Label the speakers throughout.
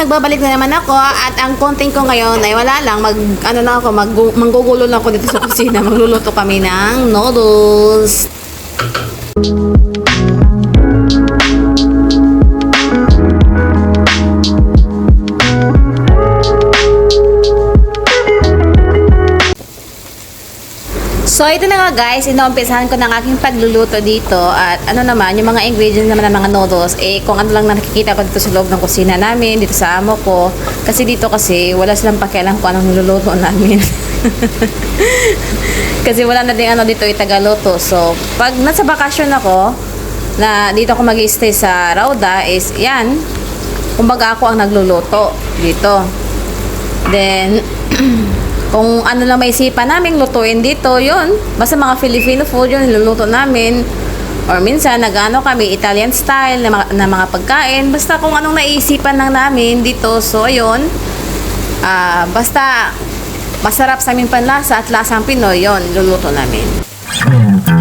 Speaker 1: nagbabalik na naman ako at ang content ko ngayon ay wala lang, mag, ano lang ako, mag, manggugulo lang ako dito sa kusina. Magluluto kami ng noodles. So, ito na nga guys, inaumpisahan ko ng aking pagluluto dito at ano naman, yung mga ingredients naman ng mga noodles, eh kung ano lang na nakikita ko dito sa loob ng kusina namin, dito sa amo ko. Kasi dito kasi, wala silang pakialam kung anong niluluto namin. kasi wala na din ano dito itagaluto. So, pag nasa bakasyon ako, na dito ako mag stay sa Rauda, is yan, kumbaga ako ang nagluluto dito. Then, kung ano lang may isipan namin lutuin dito, yun. Basta mga Filipino food yun, niluluto namin. Or minsan, nagano kami, Italian style na, na mga pagkain. Basta kung anong naisipan lang namin dito. So, ayun. Ah, basta, masarap sa aming panlasa at lasang Pinoy, yun, luluto namin.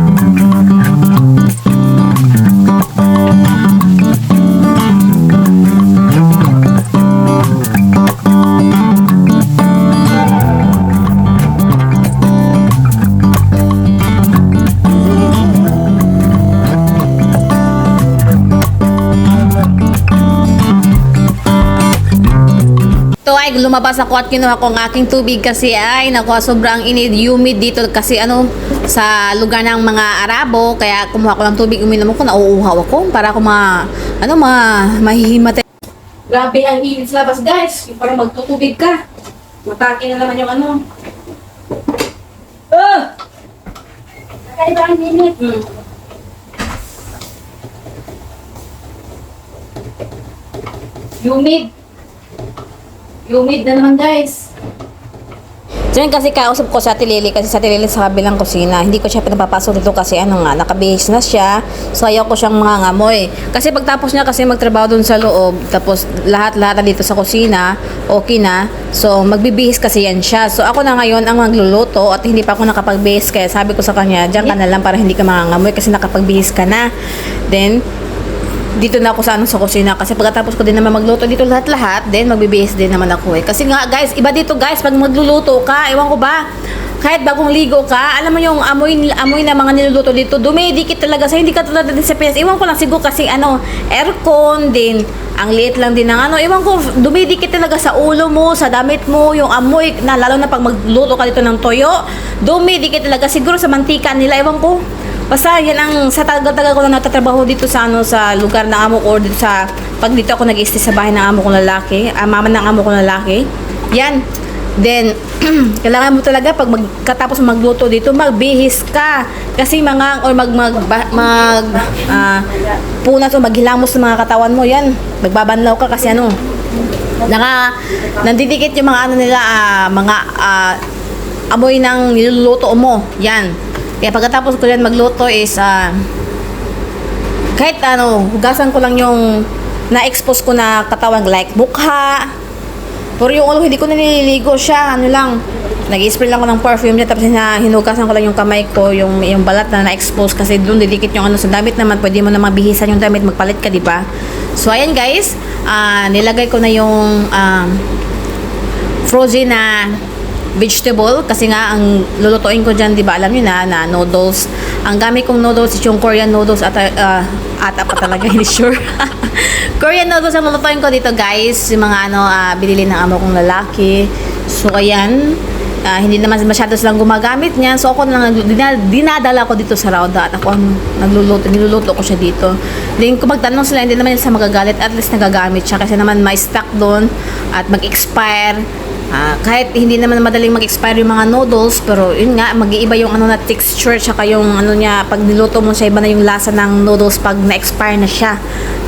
Speaker 1: Ay lumabas ako at kinuha ko ang aking tubig kasi ay nakuha sobrang init, humid dito kasi ano sa lugar ng mga Arabo kaya kumuha ko ng tubig uminom ko nauuhaw ako para ako ma ano ma mahihimatay. Grabe ang init sa labas guys, para magtutubig ka. Matake na naman yung ano. Ah!
Speaker 2: Kakaiba ang init.
Speaker 1: Hmm. Humid. Humid na naman guys. So yun kasi kausap ko sa Tilili kasi sa Tilili sa kabilang kusina. Hindi ko siya pinapapasok dito kasi ano nga, nakabihis na siya. So ayaw ko siyang mga ngamoy. Kasi pagtapos niya kasi magtrabaho dun sa loob, tapos lahat-lahat na dito sa kusina, okay na. So magbibihis kasi yan siya. So ako na ngayon ang magluluto at hindi pa ako nakapagbihis. Kaya sabi ko sa kanya, diyan ka na lang para hindi ka mangangamoy kasi nakapagbihis ka na. Then, dito na ako sa ano sa kusina. Kasi pagkatapos ko din naman magluto dito lahat-lahat then magbibihis din naman ako eh. Kasi nga guys iba dito guys pag magluluto ka ewan ko ba? Kahit bagong ligo ka alam mo yung amoy amoy na mga niluluto dito dumidikit talaga sa hindi ka tulad din sa Pinas. Ewan ko lang siguro kasi ano aircon din ang liit lang din ng ano. Ewan ko dumidikit talaga sa ulo mo sa damit mo yung amoy na lalo na pag magluto ka dito ng toyo dumidikit talaga siguro sa mantika nila ewan ko Basta yan ang sa tagal-tagal ko na natatrabaho dito sa ano sa lugar ng amo ko dito sa pag dito ako nag-stay sa bahay ng amo kong lalaki, ah, mama ng amo kong lalaki. Yan. Then kailangan mo talaga pag magkatapos magluto dito magbihis ka kasi mga or mag mag mag ah, punas o maghilamos sa mga katawan mo yan magbabanlaw ka kasi ano naka nandidikit yung mga ano nila ah, mga ah, amoy ng niluluto mo yan kaya pagkatapos ko yan magluto is ah, kahit ano hugasan ko lang yung na-expose ko na katawan like mukha pero yung ulo hindi ko na nililigo siya ano lang. Nag-spray lang ko ng perfume niya tapos na hinugasan ko lang yung kamay ko yung yung balat na na-expose kasi doon didikit yung ano sa damit naman pwede mo na mabihisan yung damit magpalit ka di ba? So ayan guys ah, nilagay ko na yung ah, frozen na vegetable kasi nga ang lulutuin ko dyan, di ba alam niyo na, na noodles. Ang gamit kong noodles is yung Korean noodles at uh, ata pa talaga, hindi sure. Korean noodles ang lulutuin ko dito guys, yung mga ano, ah, binili ng amo kong lalaki. So ayan, Ah, hindi naman masyado silang gumagamit niyan. So ako na dinadala, dinadala ko dito sa Rauda at ako ang nagluluto, niluluto ko siya dito. Then kung magtanong sila, hindi naman sa magagalit, at least nagagamit siya kasi naman may stock doon at mag-expire. Ah, kahit hindi naman madaling mag-expire yung mga noodles, pero yun nga, mag-iiba yung ano na texture, tsaka yung ano niya, pag niluto mo siya, iba na yung lasa ng noodles pag na-expire na siya.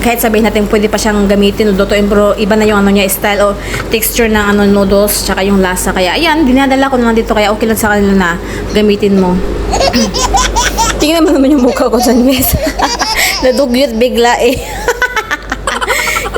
Speaker 1: Kahit sabihin natin pwede pa siyang gamitin, lutuin, pero iba na yung ano niya, style o texture ng ano noodles, tsaka yung lasa. Kaya ayan, dinadala ko na lang dito, kaya okay lang sa kanila na gamitin mo. Tingnan mo naman yung mukha ko dyan, miss. Nadugyot bigla eh.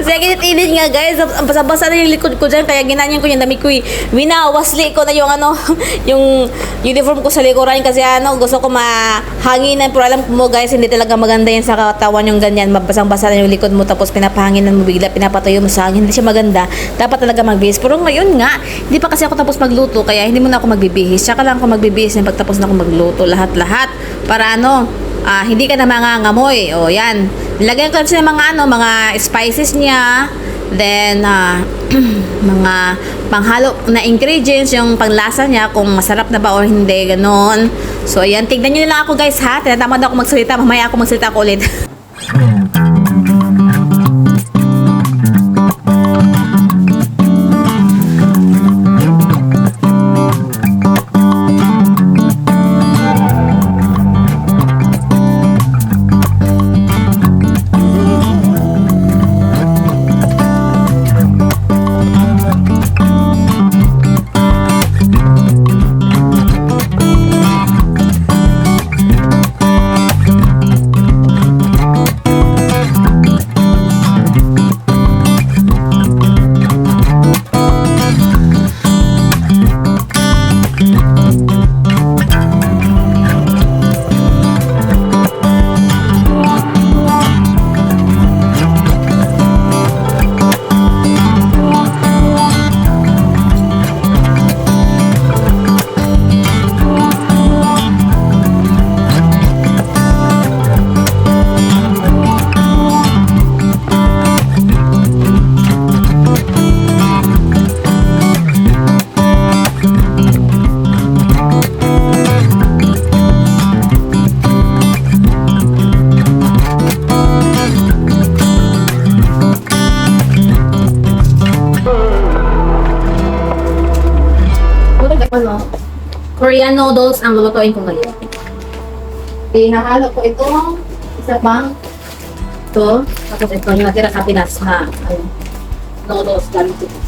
Speaker 1: Ang init-init nga guys, basa-basa na yung likod ko dyan, kaya ginanyan ko yung dami ko eh. Winawasli ko na yung ano, yung uniform ko sa likuran kasi ano, gusto ko mahanginan. Pero alam mo guys, hindi talaga maganda yan sa katawan yung ganyan. Mabasang-basa na yung likod mo tapos pinapahanginan mo bigla, pinapatayo mo sa hangin. Hindi siya maganda. Dapat talaga magbihis. Pero ngayon nga, hindi pa kasi ako tapos magluto, kaya hindi mo na ako magbibihis. Tsaka lang ako magbibihis na pagtapos na ako magluto. Lahat-lahat. Para ano, ah, hindi ka na mangangamoy. O yan. Nilagyan ko kasi ng mga ano, mga spices niya. Then, ah, mga panghalo na ingredients, yung panglasa niya, kung masarap na ba or hindi, ganon. So, ayan, tignan nyo na lang ako guys ha. Tinatamad ako magsalita, mamaya ako magsalita ako ulit. Korean noodles ang lulutuin ko ngayon. Pinahalo ko ito, isa pang ito, tapos ito yung natira sa Pinas na ano, noodles gamit ito.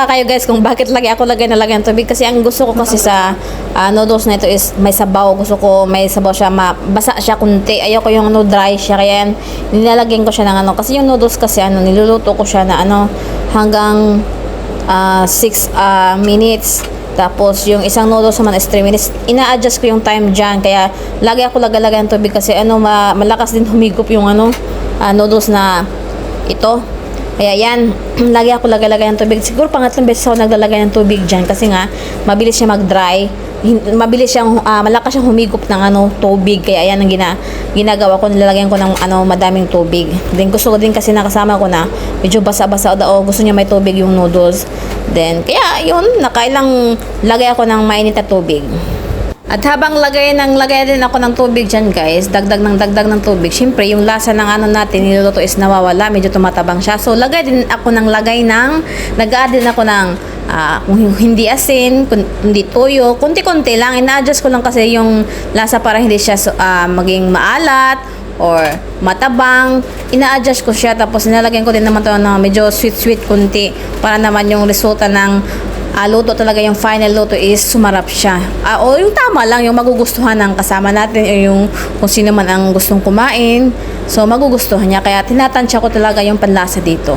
Speaker 1: Magtaka kayo guys kung bakit lagi ako lagay na lagay ng tubig kasi ang gusto ko kasi sa ah, noodles na ito is may sabaw. Gusto ko may sabaw siya, mabasa siya kunti. Ayoko yung ano dry siya kaya yan, nilalagyan ko siya ng ano. Kasi yung noodles kasi ano, niluluto ko siya na ano hanggang 6 minutes. Tapos, yung isang noodles naman is 3 minutes. Ina-adjust ko yung time dyan. Kaya, lagi ako lagalagay ng tubig kasi ano, ma- malakas din humigop yung ano, ah, noodles na ito. Kaya yan, lagi ako lagalagay ng tubig. Siguro pangatlong beses ako naglalagay ng tubig dyan kasi nga, mabilis siya mag-dry. Mabilis siyang, ah, malakas siyang humigop ng ano, tubig. Kaya yan ang gina, ginagawa ko, nilalagyan ko ng ano, madaming tubig. Then gusto ko din kasi nakasama ko na medyo basa-basa o gusto niya may tubig yung noodles. Then, kaya yun, nakailang lagay ako ng mainit na tubig. At habang lagay ng lagay din ako ng tubig dyan guys, dagdag ng dagdag ng tubig, syempre yung lasa ng ano natin niluluto is nawawala, medyo tumatabang siya. So lagay din ako ng lagay ng, nag-add din ako ng kung hindi asin, hindi toyo, kunti-kunti lang, ina-adjust ko lang kasi yung lasa para hindi siya ah, maging maalat or matabang, ina-adjust ko siya tapos nilalagyan ko din naman to ng medyo sweet-sweet kunti para naman yung resulta ng ah, luto talaga yung final luto is sumarap siya. Ah, o yung tama lang, yung magugustuhan ng kasama natin o yung kung sino man ang gustong kumain. So, magugustuhan niya. Kaya tinatansya ko talaga yung panlasa dito.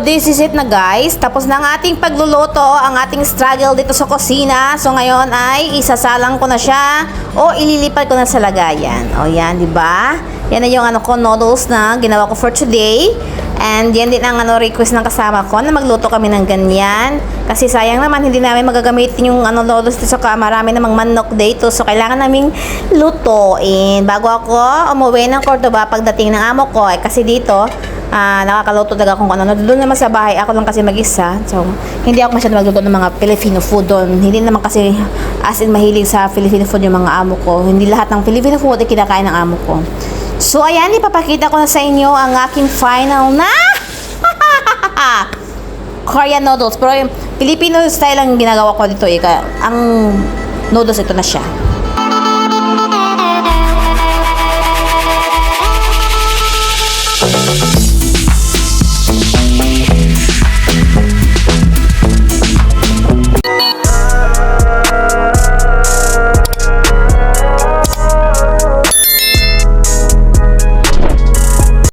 Speaker 1: This is it na guys. Tapos na ang ating pagluluto, ang ating struggle dito sa kusina. So ngayon ay isasalang ko na siya o ililipat ko na sa lagayan. O yan, di ba? Yan na yung ano ko noodles na ginawa ko for today. And yan din ang ano request ng kasama ko na magluto kami ng ganyan. Kasi sayang naman hindi namin magagamitin yung ano noodles dito sa marami namang manok dito. So kailangan naming lutuin bago ako umuwi ng Cordoba pagdating ng amo ko. Eh, kasi dito ah nakakaluto talaga kung ano. Doon naman sa bahay, ako lang kasi mag-isa. So, hindi ako masyado magluto ng mga Filipino food doon. Hindi naman kasi as in mahilig sa Filipino food yung mga amo ko. Hindi lahat ng Filipino food ay kinakain ng amo ko. So, ayan, ipapakita ko na sa inyo ang aking final na Korean noodles. Pero yung Filipino style ang ginagawa ko dito. Ika, ang noodles ito na siya.